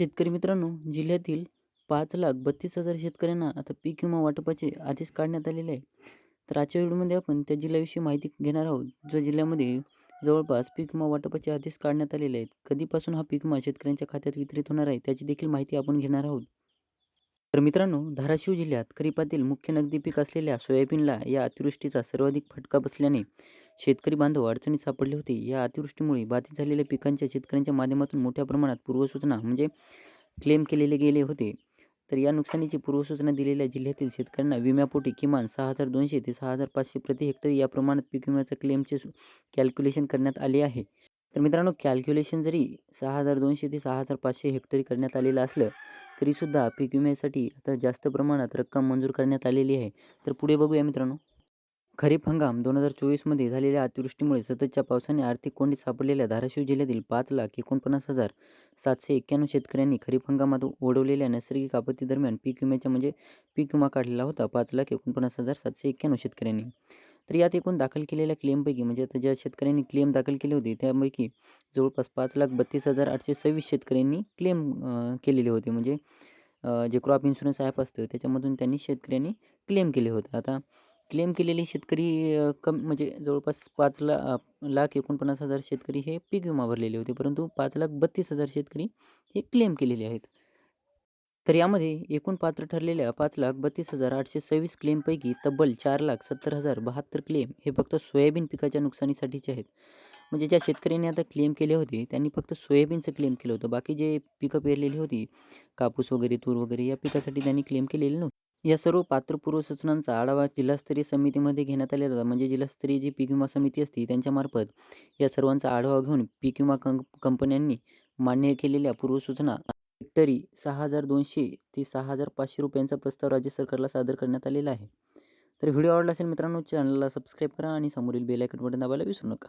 शेतकरी मित्रांनो, जिल्ह्यातील पाच लाख बत्तीस हजार शेतकऱ्यांना आता पीक विमा वाटपाचे आदेश काढण्यात आलेले आहे. तर आजच्या व्हिडिओमध्ये आपण त्या जिल्ह्याविषयी माहिती घेणार आहोत. जो जिल्ह्यामध्ये जवळपास पीक विमा वाटपाचे आदेश काढण्यात आलेले आहेत. कधीपासून हा पीक विमा शेतकऱ्यांच्या खात्यात वितरित होणार आहे, त्याची देखील माहिती आपण घेणार आहोत. तर मित्रांनो, धाराशिव जिल्ह्यात खरीपातील मुख्य नगदी पीक असलेल्या सोयाबीनला या अतिवृष्टीचा सर्वाधिक फटका बसल्याने शेतकरी बांधव अडचणीत सापडले होते. या अतिवृष्टीमुळे बाधित झालेल्या पिकांच्या शेतकऱ्यांच्या माध्यमातून मोठ्या प्रमाणात पूर्वसूचना म्हणजे क्लेम केलेले गेले होते. तर या नुकसानीची पूर्वसूचना दिलेल्या जिल्ह्यातील शेतकऱ्यांना विम्यापोटी किमान सहा हजार दोनशे ते सहा हजार पाचशे प्रति हेक्टर या प्रमाणात पीक विम्याचा क्लेमचे कॅल्क्युलेशन करण्यात आले आहे. तर मित्रांनो, कॅल्क्युलेशन जरी सहा हजार दोनशे ते सहा हजार पाचशे हेक्टरी करण्यात आलेलं असलं, तरीसुद्धा पीक विम्यासाठी आता जास्त प्रमाणात रक्कम मंजूर करण्यात आलेली आहे. तर पुढे बघूया मित्रांनो. खरीप हंगाम दोन हजार चोवीसमध्ये झालेल्या अतिवृष्टीमुळे सततच्या पावसाने आर्थिक कोंडीत सापडलेल्या धाराशिव जिल्ह्यातील पाच लाख एकोणपन्नास हजार सातशे एक्क्याण्णव शेतकऱ्यांनी खरीप हंगामात ओढवलेल्या नैसर्गिक आपत्तीदरम्यान पीक विम्याच्या म्हणजे पीक विमा काढलेला होता पाच लाख एकोणपन्नास हजार सातशे एक्क्याण्णव शेतकऱ्यांनी. तर यात एकूण दाखल केलेल्या क्लेमपैकी म्हणजे आता ज्या शेतकऱ्यांनी क्लेम दाखल केले होते त्यापैकी जवळपास पाच लाख बत्तीस हजार आठशे सव्वीस शेतकऱ्यांनी क्लेम केलेले होते. म्हणजे जे क्रॉप इन्शुरन्स ॲप असतं त्याच्यामधून त्यांनी शेतकऱ्यांनी क्लेम केले होते. आता क्लेम केलेले शेतकरी कम म्हणजे जवळपास पाच ला लाख एकोणपन्नास हजार शेतकरी हे पीक विमा भरलेले होते. परंतु पाच लाख बत्तीस हजार शेतकरी हे क्लेम केलेले आहेत. तर यामध्ये एकूण पात्र ठरलेल्या पाच लाख बत्तीस हजार आठशे सव्वीस क्लेमपैकी तब्बल चार लाख सत्तर हजार बहात्तर क्लेम हे फक्त सोयाबीन पिकाच्या नुकसानीसाठीचे आहेत. म्हणजे ज्या शेतकऱ्यांनी आता क्लेम केले होते त्यांनी फक्त सोयाबीनचं क्लेम केलं होतं. बाकी जे पिकं पेरलेली होती कापूस वगैरे, तूर वगैरे या पिकासाठी त्यांनी क्लेम केलेले नव्हते. या सर्व पात्र पूर्वसूचनांचा आढावा जिल्हास्तरीय समितीमध्ये घेण्यात आलेला होता. म्हणजे जिल्हास्तरीय जी पीक विमा समिती असते त्यांच्यामार्फत या सर्वांचा आढावा घेऊन पीक विमा कंप कंपन्यांनी मान्य केलेल्या पूर्वसूचना हेक्टरी सहा हजार दोनशे ते सहा हजार पाचशे रुपयांचा प्रस्ताव राज्य सरकारला सादर करण्यात आलेला आहे. तर व्हिडिओ आवडला असेल मित्रांनो चॅनलला सबस्क्राईब करा आणि समोरील बेल बटन दाबायला विसरू नका.